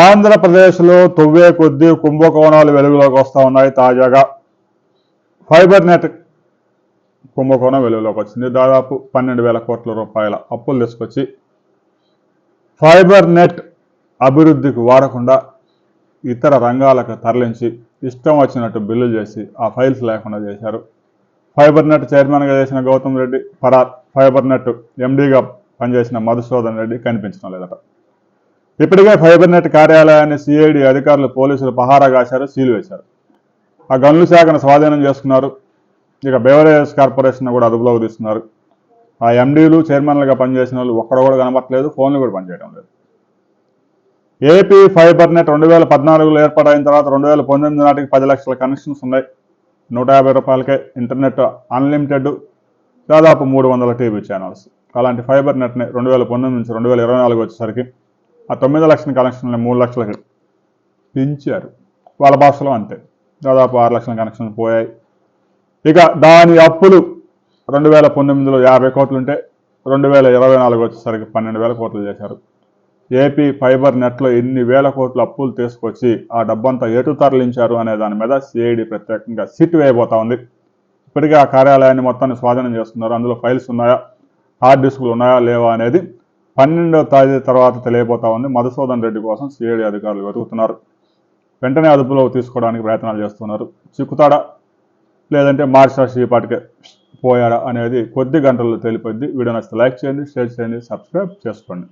ఆంధ్రప్రదేశ్లో తొవ్వే కొద్దీ కుంభకోణాలు వెలుగులోకి వస్తూ ఉన్నాయి తాజాగా. ఫైబర్ నెట్ కుంభకోణం వెలుగులోకి వచ్చింది. దాదాపు పన్నెండు వేల కోట్ల రూపాయల అప్పులు తీసుకొచ్చి ఫైబర్ నెట్ అభివృద్ధికి వాడకుండా ఇతర రంగాలకు తరలించి ఇష్టం వచ్చినట్టు బిల్లులు చేసి ఆ ఫైల్స్ లేకుండా చేశారు. ఫైబర్ నెట్ చైర్మన్గా చేసిన గౌతమ్ రెడ్డి ఫరార్ ఫైబర్ నెట్ ఎండీగా పనిచేసిన మధుసూదన్ రెడ్డి కనిపించడం లేదట. ఇప్పటికే ఫైబర్ నెట్ కార్యాలయాన్ని సిఐడి అధికారులు పోలీసులు పహారా కాశారు సీలు వేశారు. ఆ గనుల శాఖను స్వాధీనం చేసుకున్నారు. ఇక బెవరేజెస్ కార్పొరేషన్ కూడా అదుపులోకి తీస్తున్నారు. ఆ ఎండీలు చైర్మన్లుగా పనిచేసిన వాళ్ళు ఒక్కడ కూడా కనబట్టలేదు ఫోన్లు కూడా పనిచేయడం లేదు. ఏపీ ఫైబర్ నెట్ రెండు వేల పద్నాలుగులో ఏర్పాటైన తర్వాత రెండు వేల పంతొమ్మిది నాటికి పది లక్షల కనెక్షన్స్ ఉన్నాయి. నూట యాభై రూపాయలకే ఇంటర్నెట్ అన్లిమిటెడ్ దాదాపు మూడు వందల టీవీ ఛానల్స్. అలాంటి ఫైబర్ నెట్ని రెండు వేల పంతొమ్మిది నుంచి రెండు వేల ఇరవై నాలుగు వచ్చేసరికి ఆ తొమ్మిది లక్షల కనెక్షన్లు మూడు లక్షలకి పెంచారు. వాళ్ళ భాషలో అంతే. దాదాపు ఆరు లక్షల కనెక్షన్లు పోయాయి. ఇక దాని అప్పులు రెండు వేల పంతొమ్మిదిలో యాభై కోట్లు ఉంటే రెండు వేల ఇరవై నాలుగు వచ్చేసరికి పన్నెండు వేల కోట్లు చేశారు. ఏపీ ఫైబర్ నెట్లో ఎన్ని వేల కోట్ల అప్పులు తీసుకొచ్చి ఆ డబ్బంతా ఎటు తరలించారు అనే దాని మీద సిఐడి ప్రత్యేకంగా సిట్ వేయబోతా ఉంది. ఇప్పటికే ఆ కార్యాలయాన్ని మొత్తాన్ని స్వాధీనం చేస్తున్నారు అందులో ఫైల్స్ ఉన్నాయా? హార్డ్ డిస్కులు ఉన్నాయా? లేవా అనేది పన్నెండవ తేదీ తర్వాత తెలియబోతా ఉంది. మధుసూదన్ రెడ్డి కోసం సిఐడి అధికారులు వెతుకుతున్నారు. వెంటనే అదుపులో తీసుకోవడానికి ప్రయత్నాలు చేస్తున్నారు. చిక్కుతాడా? లేదంటే మార్చాసి ఈ పాటికే పోయాడా అనేది కొద్ది గంటల్లో తెలిపోద్ది. వీడియో నచ్చితే లైక్ చేయండి షేర్ చేయండి సబ్స్క్రైబ్ చేసుకోండి.